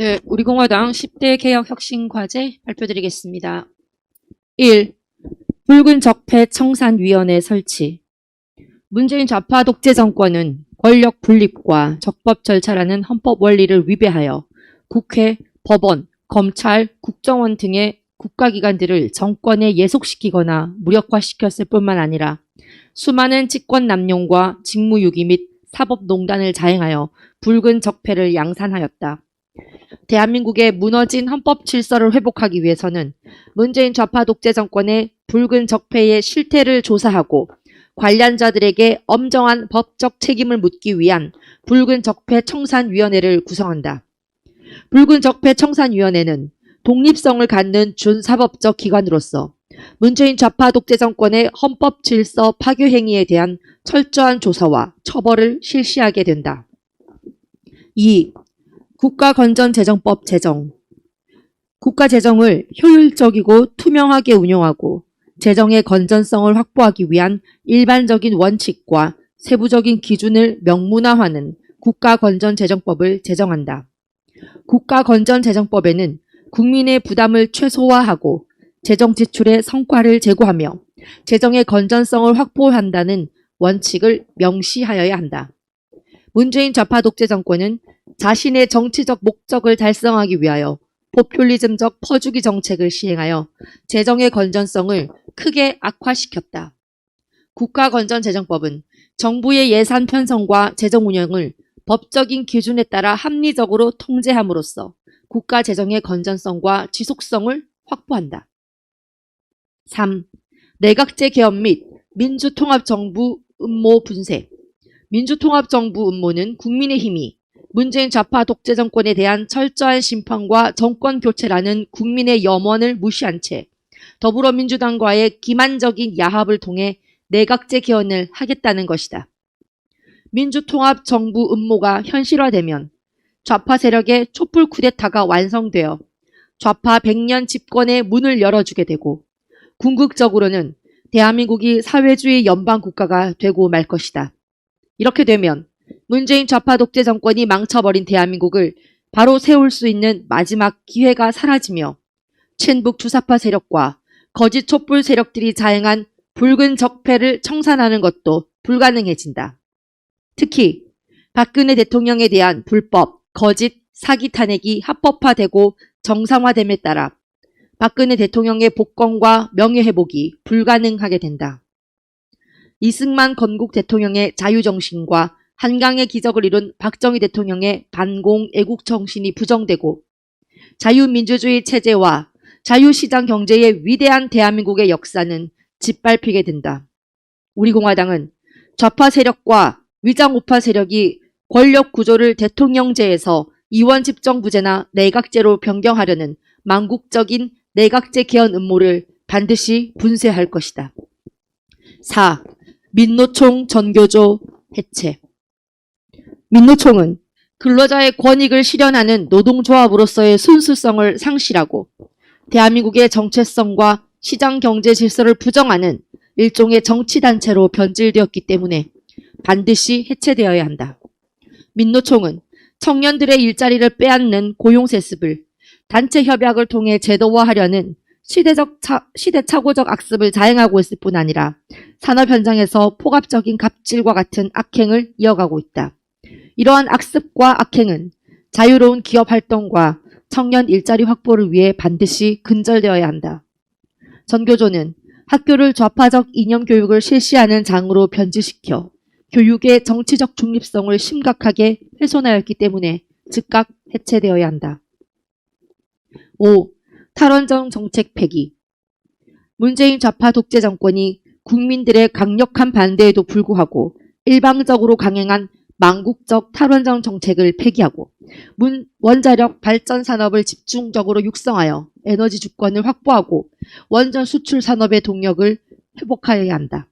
네, 우리공화당 10대 개혁 혁신 과제 발표드리겠습니다. 1. 붉은 적폐 청산위원회 설치. 문재인 좌파 독재 정권은 권력 분립과 적법 절차라는 헌법 원리를 위배하여 국회, 법원, 검찰, 국정원 등의 국가기관들을 정권에 예속시키거나 무력화시켰을 뿐만 아니라 수많은 직권 남용과 직무유기 및 사법농단을 자행하여 붉은 적폐를 양산하였다. 대한민국의 무너진 헌법 질서를 회복하기 위해서는 문재인 좌파 독재 정권의 붉은 적폐의 실태를 조사하고 관련자들에게 엄정한 법적 책임을 묻기 위한 붉은 적폐 청산위원회를 구성한다. 붉은 적폐 청산위원회는 독립성을 갖는 준사법적 기관으로서 문재인 좌파 독재 정권의 헌법 질서 파괴 행위에 대한 철저한 조사와 처벌을 실시하게 된다. 2. 국가건전재정법 제정. 국가 재정을 효율적이고 투명하게 운용하고 재정의 건전성을 확보하기 위한 일반적인 원칙과 세부적인 기준을 명문화하는 국가건전재정법을 제정한다. 국가건전재정법에는 국민의 부담을 최소화하고 재정 지출의 성과를 제고하며 재정의 건전성을 확보한다는 원칙을 명시하여야 한다. 문재인 좌파 독재 정권은 자신의 정치적 목적을 달성하기 위하여 포퓰리즘적 퍼주기 정책을 시행하여 재정의 건전성을 크게 악화시켰다. 국가건전재정법은 정부의 예산 편성과 재정 운영을 법적인 기준에 따라 합리적으로 통제함으로써 국가 재정의 건전성과 지속성을 확보한다. 3. 내각제 개혁 및 민주통합정부 음모 분쇄 민주통합정부 음모는 국민의힘이 문재인 좌파 독재 정권에 대한 철저한 심판과 정권 교체라는 국민의 염원을 무시한 채 더불어민주당과의 기만적인 야합을 통해 내각제 개헌을 하겠다는 것이다. 민주통합 정부 음모가 현실화되면 좌파 세력의 촛불 쿠데타가 완성되어 좌파 100년 집권의 문을 열어주게 되고 궁극적으로는 대한민국이 사회주의 연방 국가가 되고 말 것이다. 이렇게 되면 문재인 좌파 독재 정권이 망쳐버린 대한민국을 바로 세울 수 있는 마지막 기회가 사라지며 친북 주사파 세력과 거짓 촛불 세력들이 자행한 붉은 적폐를 청산하는 것도 불가능해진다. 특히 박근혜 대통령에 대한 불법, 거짓, 사기 탄핵이 합법화되고 정상화됨에 따라 박근혜 대통령의 복권과 명예회복이 불가능하게 된다. 이승만 건국 대통령의 자유정신과 한강의 기적을 이룬 박정희 대통령의 반공 애국 정신이 부정되고 자유민주주의 체제와 자유시장 경제의 위대한 대한민국의 역사는 짓밟히게 된다. 우리 공화당은 좌파 세력과 위장 우파 세력이 권력 구조를 대통령제에서 이원 집정부제나 내각제로 변경하려는 망국적인 내각제 개헌 음모를 반드시 분쇄할 것이다. 4. 민노총 전교조 해체 민노총은 근로자의 권익을 실현하는 노동조합으로서의 순수성을 상실하고 대한민국의 정체성과 시장 경제 질서를 부정하는 일종의 정치단체로 변질되었기 때문에 반드시 해체되어야 한다. 민노총은 청년들의 일자리를 빼앗는 고용세습을 단체 협약을 통해 제도화하려는 시대적 차, 시대착오적 악습을 자행하고 있을 뿐 아니라 산업 현장에서 포갑적인 갑질과 같은 악행을 이어가고 있다. 이러한 악습과 악행은 자유로운 기업 활동과 청년 일자리 확보를 위해 반드시 근절되어야 한다. 전교조는 학교를 좌파적 이념 교육을 실시하는 장으로 변질시켜 교육의 정치적 중립성을 심각하게 훼손하였기 때문에 즉각 해체되어야 한다. 5. 탈원전 정책 폐기 문재인 좌파 독재 정권이 국민들의 강력한 반대에도 불구하고 일방적으로 강행한 망국적 탈원전 정책을 폐기하고 문 원자력 발전 산업을 집중적으로 육성하여 에너지 주권을 확보하고 원전 수출 산업의 동력을 회복하여야 한다.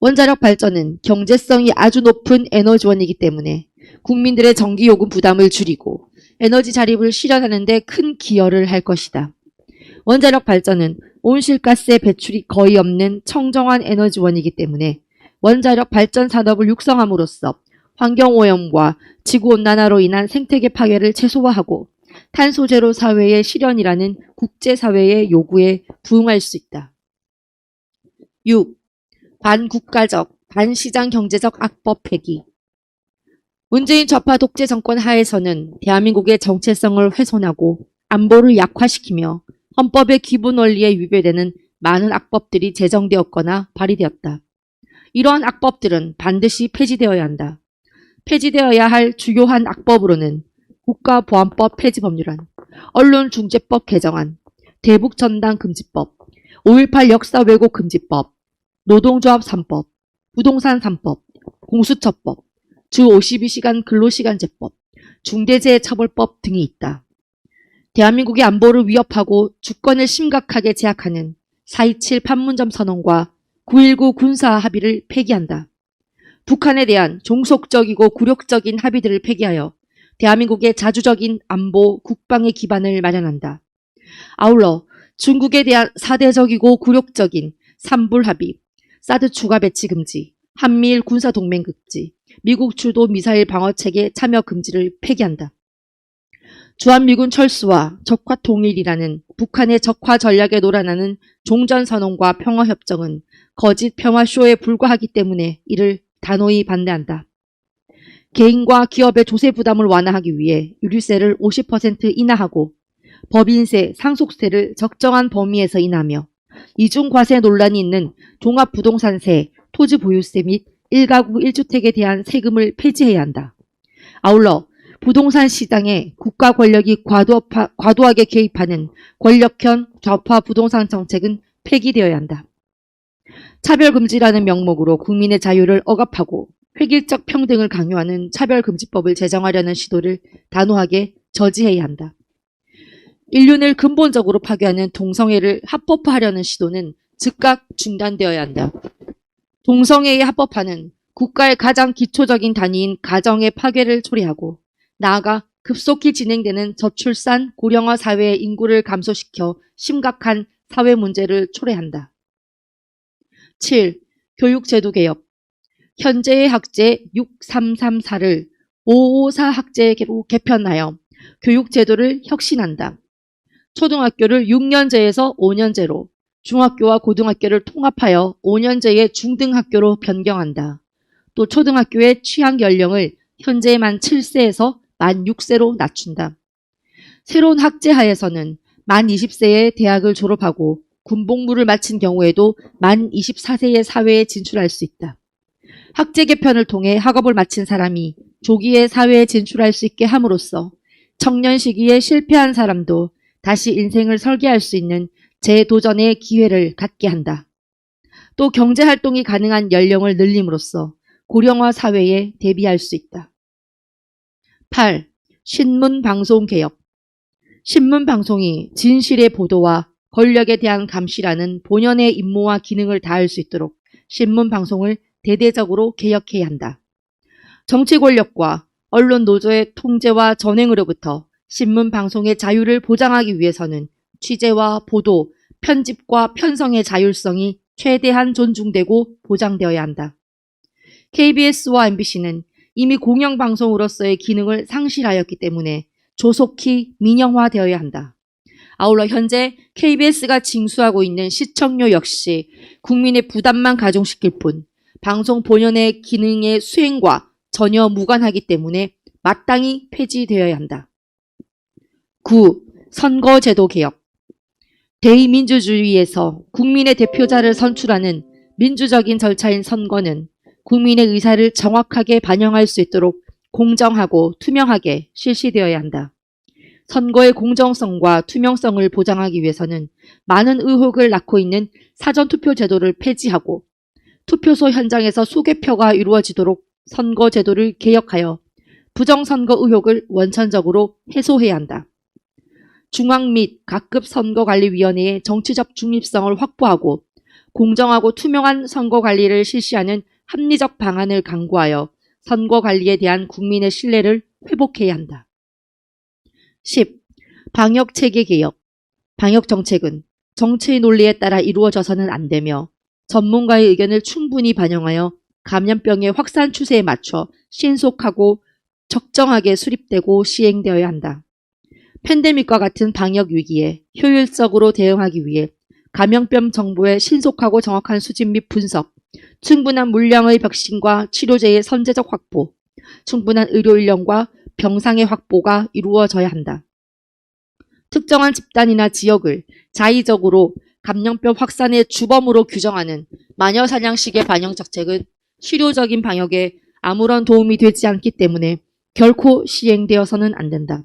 원자력 발전은 경제성이 아주 높은 에너지원이기 때문에 국민들의 전기요금 부담을 줄이고 에너지 자립을 실현하는 데 큰 기여를 할 것이다. 원자력 발전은 온실가스의 배출이 거의 없는 청정한 에너지원이기 때문에 원자력 발전 산업을 육성함으로써 환경오염과 지구온난화로 인한 생태계 파괴를 최소화하고 탄소제로 사회의 실현이라는 국제사회의 요구에 부응할 수 있다. 6. 반국가적, 반시장 경제적 악법 폐기 문재인 좌파 독재 정권 하에서는 대한민국의 정체성을 훼손하고 안보를 약화시키며 헌법의 기본 원리에 위배되는 많은 악법들이 제정되었거나 발의되었다. 이러한 악법들은 반드시 폐지되어야 한다. 폐지되어야 할 주요한 악법으로는 국가보안법 폐지법률안, 언론중재법 개정안, 대북전당 금지법, 5.18 역사 왜곡 금지법, 노동조합 3법, 부동산 3법, 공수처법, 주 52시간 근로시간제법, 중대재해처벌법 등이 있다. 대한민국의 안보를 위협하고 주권을 심각하게 제약하는 4.27 판문점 선언과 9.19 군사 합의를 폐기한다. 북한에 대한 종속적이고 굴욕적인 합의들을 폐기하여 대한민국의 자주적인 안보, 국방의 기반을 마련한다. 아울러 중국에 대한 사대적이고 굴욕적인 삼불 합의, 사드 추가 배치 금지, 한미일 군사 동맹 금지, 미국 주도 미사일 방어 체계 참여 금지를 폐기한다. 주한미군 철수와 적화 통일이라는 북한의 적화 전략에 놀아나는 종전선언과 평화협정은 거짓 평화쇼에 불과하기 때문에 이를 단호히 반대한다. 개인과 기업의 조세 부담을 완화하기 위해 유류세를 50% 인하하고 법인세, 상속세를 적정한 범위에서 인하며 이중과세 논란이 있는 종합부동산세, 토지 보유세 및 1가구 1주택에 대한 세금을 폐지해야 한다. 아울러 부동산 시장에 국가 권력이 과도파, 과도하게 개입하는 권력형 좌파 부동산 정책은 폐기되어야 한다. 차별금지라는 명목으로 국민의 자유를 억압하고 획일적 평등을 강요하는 차별금지법을 제정하려는 시도를 단호하게 저지해야 한다. 인륜을 근본적으로 파괴하는 동성애를 합법화하려는 시도는 즉각 중단되어야 한다. 동성애의 합법화는 국가의 가장 기초적인 단위인 가정의 파괴를 초래하고 나아가 급속히 진행되는 저출산 고령화 사회의 인구를 감소시켜 심각한 사회 문제를 초래한다. 7. 교육제도 개혁 현재의 학제 6334를 554 학제로 개편하여 교육제도를 혁신한다. 초등학교를 6년제에서 5년제로, 중학교와 고등학교를 통합하여 5년제의 중등학교로 변경한다. 또 초등학교의 취학 연령을 현재 만 7세에서 만 6세로 낮춘다. 새로운 학제하에서는 만 20세에 대학을 졸업하고 군복무를 마친 경우에도 만 24세의 사회에 진출할 수 있다. 학제 개편을 통해 학업을 마친 사람이 조기에 사회에 진출할 수 있게 함으로써 청년 시기에 실패한 사람도 다시 인생을 설계할 수 있는 재도전의 기회를 갖게 한다. 또 경제활동이 가능한 연령을 늘림으로써 고령화 사회에 대비할 수 있다. 8. 신문방송 개혁 신문방송이 진실의 보도와 권력에 대한 감시라는 본연의 임무와 기능을 다할 수 있도록 신문방송을 대대적으로 개혁해야 한다. 정치 권력과 언론 노조의 통제와 전횡으로부터 신문방송의 자유를 보장하기 위해서는 취재와 보도, 편집과 편성의 자율성이 최대한 존중되고 보장되어야 한다. KBS와 MBC는 이미 공영방송으로서의 기능을 상실하였기 때문에 조속히 민영화되어야 한다. 아울러 현재 KBS가 징수하고 있는 시청료 역시 국민의 부담만 가중시킬 뿐 방송 본연의 기능의 수행과 전혀 무관하기 때문에 마땅히 폐지되어야 한다. 9. 선거제도 개혁 대의민주주의에서 국민의 대표자를 선출하는 민주적인 절차인 선거는 국민의 의사를 정확하게 반영할 수 있도록 공정하고 투명하게 실시되어야 한다. 선거의 공정성과 투명성을 보장하기 위해서는 많은 의혹을 낳고 있는 사전투표 제도를 폐지하고 투표소 현장에서 수개표가 이루어지도록 선거 제도를 개혁하여 부정선거 의혹을 원천적으로 해소해야 한다. 중앙 및 각급 선거관리위원회의 정치적 중립성을 확보하고 공정하고 투명한 선거 관리를 실시하는 합리적 방안을 강구하여 선거 관리에 대한 국민의 신뢰를 회복해야 한다. 10. 방역 체계 개혁. 방역 정책은 정치의 논리에 따라 이루어져서는 안 되며 전문가의 의견을 충분히 반영하여 감염병의 확산 추세에 맞춰 신속하고 적정하게 수립되고 시행되어야 한다. 팬데믹과 같은 방역 위기에 효율적으로 대응하기 위해 감염병 정보의 신속하고 정확한 수집 및 분석, 충분한 물량의 백신과 치료제의 선제적 확보, 충분한 의료 인력과 병상의 확보가 이루어져야 한다. 특정한 집단이나 지역을 자의적으로 감염병 확산의 주범으로 규정하는 마녀 사냥식의 반영 정책은 실효적인 방역에 아무런 도움이 되지 않기 때문에 결코 시행되어서는 안 된다.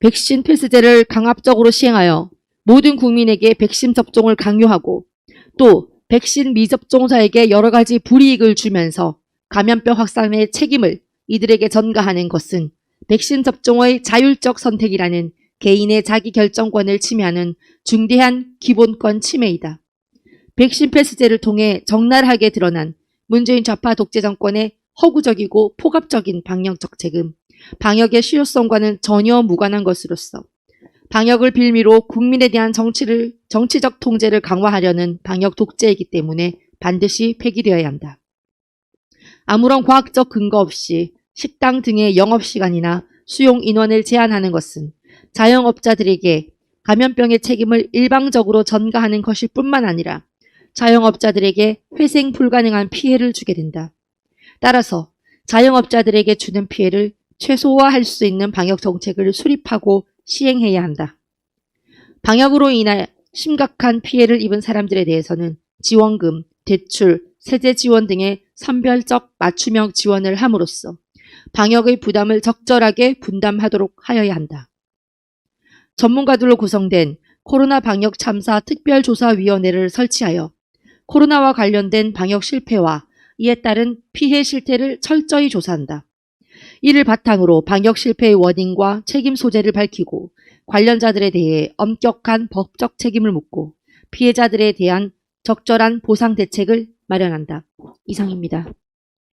백신 필수제를 강압적으로 시행하여 모든 국민에게 백신 접종을 강요하고 또 백신 미접종자에게 여러 가지 불이익을 주면서 감염병 확산의 책임을 이들에게 전가하는 것은 백신 접종의 자율적 선택이라는 개인의 자기 결정권을 침해하는 중대한 기본권 침해이다. 백신 패스제를 통해 적나라하게 드러난 문재인 좌파 독재 정권의 허구적이고 폭압적인 방역 정책은 방역의 실효성과는 전혀 무관한 것으로서 방역을 빌미로 국민에 대한 정치를 정치적 통제를 강화하려는 방역 독재이기 때문에 반드시 폐기되어야 한다. 아무런 과학적 근거 없이 식당 등의 영업시간이나 수용 인원을 제한하는 것은 자영업자들에게 감염병의 책임을 일방적으로 전가하는 것일 뿐만 아니라 자영업자들에게 회생 불가능한 피해를 주게 된다. 따라서 자영업자들에게 주는 피해를 최소화할 수 있는 방역 정책을 수립하고 시행해야 한다. 방역으로 인해 심각한 피해를 입은 사람들에 대해서는 지원금, 대출, 세제 지원 등의 선별적 맞춤형 지원을 함으로써 방역의 부담을 적절하게 분담하도록 하여야 한다. 전문가들로 구성된 코로나 방역 참사 특별조사위원회를 설치하여 코로나와 관련된 방역 실패와 이에 따른 피해 실태를 철저히 조사한다. 이를 바탕으로 방역 실패의 원인과 책임 소재를 밝히고 관련자들에 대해 엄격한 법적 책임을 묻고 피해자들에 대한 적절한 보상 대책을 마련한다. 이상입니다.